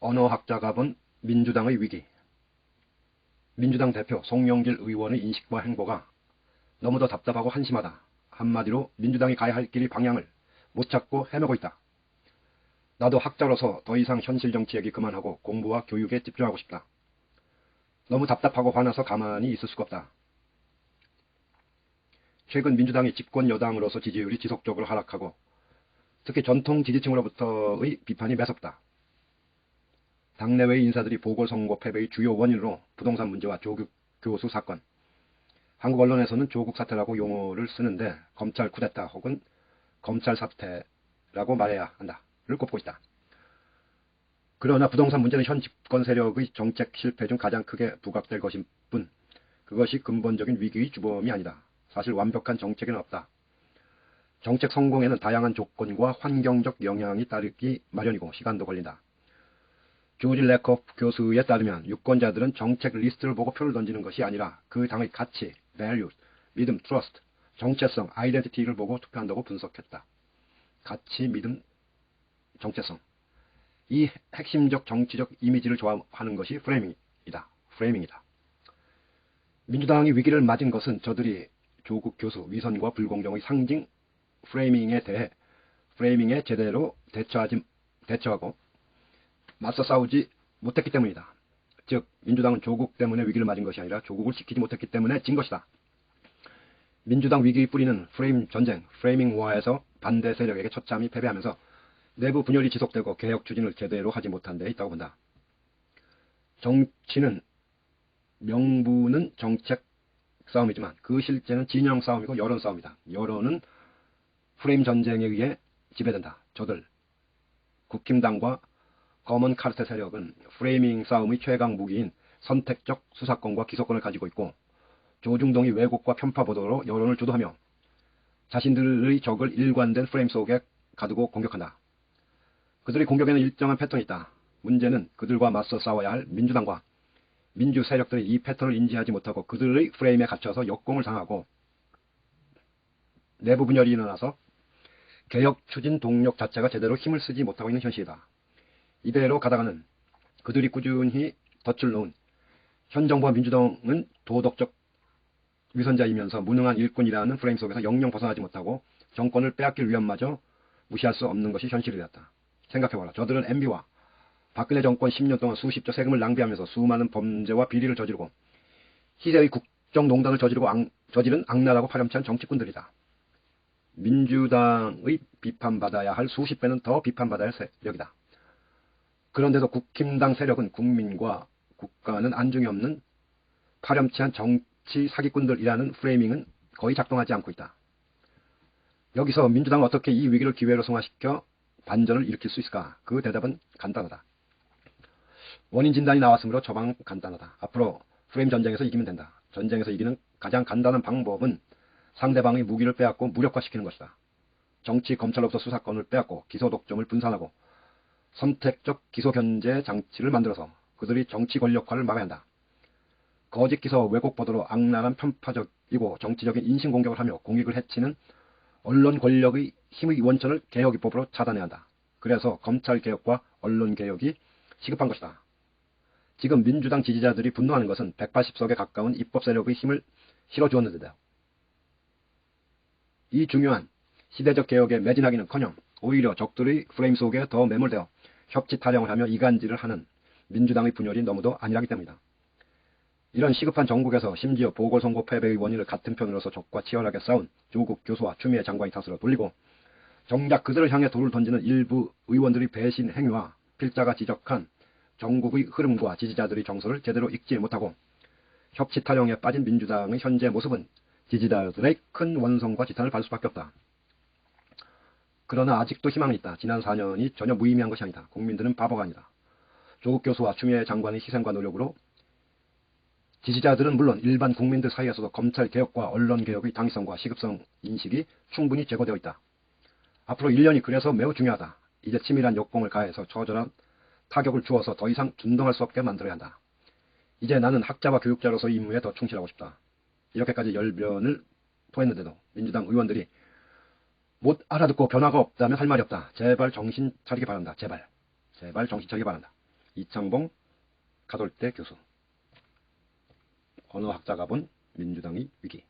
언어학자가 본 민주당의 위기 민주당 대표 송영길 의원의 인식과 행보가 너무도 답답하고 한심하다. 한마디로 민주당이 가야 할 길의 방향을 못 찾고 헤매고 있다. 나도 학자로서 더 이상 현실 정치 얘기 그만하고 공부와 교육에 집중하고 싶다. 너무 답답하고 화나서 가만히 있을 수가 없다. 최근 민주당이 집권 여당으로서 지지율이 지속적으로 하락하고 특히 전통 지지층으로부터의 비판이 매섭다. 당내외 인사들이 보궐선거 패배의 주요 원인으로 부동산 문제와 조국 교수 사건, 한국 언론에서는 조국 사태라고 용어를 쓰는데 검찰 쿠데타 혹은 검찰 사태라고 말해야 한다를 꼽고 있다. 그러나 부동산 문제는 현 집권 세력의 정책 실패 중 가장 크게 부각될 것인 뿐 그것이 근본적인 위기의 주범이 아니다. 사실 완벽한 정책에는 없다. 정책 성공에는 다양한 조건과 환경적 영향이 따르기 마련이고 시간도 걸린다. 조지 레커프 교수에 따르면 유권자들은 정책 리스트를 보고 표를 던지는 것이 아니라 그 당의 가치, values, 믿음, trust, 정체성, 아이덴티티를 보고 투표한다고 분석했다. 가치, 믿음, 정체성. 이 핵심적 정치적 이미지를 조합하는 것이 프레이밍이다. 프레이밍이다. 민주당이 위기를 맞은 것은 저들이 조국 교수 위선과 불공정의 상징 프레이밍에 대해 프레이밍에 제대로 대처하지 대처하고 맞서 싸우지 못했기 때문이다. 즉 민주당은 조국 때문에 위기를 맞은 것이 아니라 조국을 지키지 못했기 때문에 진 것이다. 민주당 위기의 뿌리는 프레임 전쟁, 프레이밍화에서 반대 세력에게 처참히 패배하면서 내부 분열이 지속되고 개혁 추진을 제대로 하지 못한 데 있다고 본다. 정치는 명분은 정책 싸움이지만 그 실제는 진영 싸움이고 여론 싸움이다. 여론은 프레임 전쟁에 의해 지배된다. 저들 국힘당과 검은 카르텔 세력은 프레이밍 싸움의 최강 무기인 선택적 수사권과 기소권을 가지고 있고 조중동이 왜곡과 편파 보도로 여론을 주도하며 자신들의 적을 일관된 프레임 속에 가두고 공격한다. 그들의 공격에는 일정한 패턴이 있다. 문제는 그들과 맞서 싸워야 할 민주당과 민주 세력들이 이 패턴을 인지하지 못하고 그들의 프레임에 갇혀서 역공을 당하고 내부 분열이 일어나서 개혁 추진 동력 자체가 제대로 힘을 쓰지 못하고 있는 현실이다. 이대로 가다가는 그들이 꾸준히 덫을 놓은 현 정부와 민주당은 도덕적 위선자이면서 무능한 일꾼이라는 프레임 속에서 영영 벗어나지 못하고 정권을 빼앗길 위험마저 무시할 수 없는 것이 현실이 되었다. 생각해봐라. 저들은 MB와 박근혜 정권 10년 동안 수십조 세금을 낭비하면서 수많은 범죄와 비리를 저지르고 희재의 국정농단을 저지르고 악, 저지른 악랄하고 파렴치한 정치꾼들이다. 민주당의 비판받아야 할 수십 배는 더 비판받아야 할 세력이다. 그런데도 국힘당 세력은 국민과 국가는 안중이 없는 파렴치한 정치 사기꾼들이라는 프레이밍은 거의 작동하지 않고 있다. 여기서 민주당은 어떻게 이 위기를 기회로 승화시켜 반전을 일으킬 수 있을까? 그 대답은 간단하다. 원인 진단이 나왔으므로 처방 간단하다. 앞으로 프레임 전쟁에서 이기면 된다. 전쟁에서 이기는 가장 간단한 방법은 상대방의 무기를 빼앗고 무력화시키는 것이다. 정치 검찰로부터 수사권을 빼앗고 기소 독점을 분산하고 선택적 기소 견제 장치를 만들어서 그들이 정치 권력화를 막아야 한다. 거짓 기소 왜곡 보도로 악랄한 편파적이고 정치적인 인신 공격을 하며 공익을 해치는 언론 권력의 힘의 원천을 개혁 입법으로 차단해야 한다. 그래서 검찰 개혁과 언론 개혁이 시급한 것이다. 지금 민주당 지지자들이 분노하는 것은 180석에 가까운 입법 세력의 힘을 실어주었는데요. 이 중요한 시대적 개혁에 매진하기는커녕 오히려 적들의 프레임 속에 더 매몰되어 협치 타령을 하며 이간질을 하는 민주당의 분열이 너무도 아니라기 때문이다. 이런 시급한 정국에서 심지어 보궐선거 패배의 원인을 같은 편으로서 적과 치열하게 싸운 조국 교수와 추미애 장관이 탓으로 돌리고 정작 그들을 향해 돌을 던지는 일부 의원들의 배신 행위와 필자가 지적한 전국의 흐름과 지지자들의 정서를 제대로 읽지 못하고 협치 타령에 빠진 민주당의 현재 모습은 지지자들의 큰 원성과 지탄을 받을 수밖에 없다. 그러나 아직도 희망은 있다. 지난 4년이 전혀 무의미한 것이 아니다. 국민들은 바보가 아니다. 조국 교수와 추미애 장관의 희생과 노력으로 지지자들은 물론 일반 국민들 사이에서도 검찰 개혁과 언론 개혁의 당위성과 시급성 인식이 충분히 제거되어 있다. 앞으로 1년이 그래서 매우 중요하다. 이제 치밀한 역공을 가해서 처절한 타격을 주어서 더 이상 준동할 수 없게 만들어야 한다. 이제 나는 학자와 교육자로서 임무에 더 충실하고 싶다. 이렇게까지 열변을 토했는데도 민주당 의원들이 못 알아듣고 변화가 없다면 할 말이 없다. 제발 정신 차리기 바란다. 제발. 제발 정신 차리기 바란다. 이창봉 가돌대 교수. 언어학자가 본 민주당의 위기.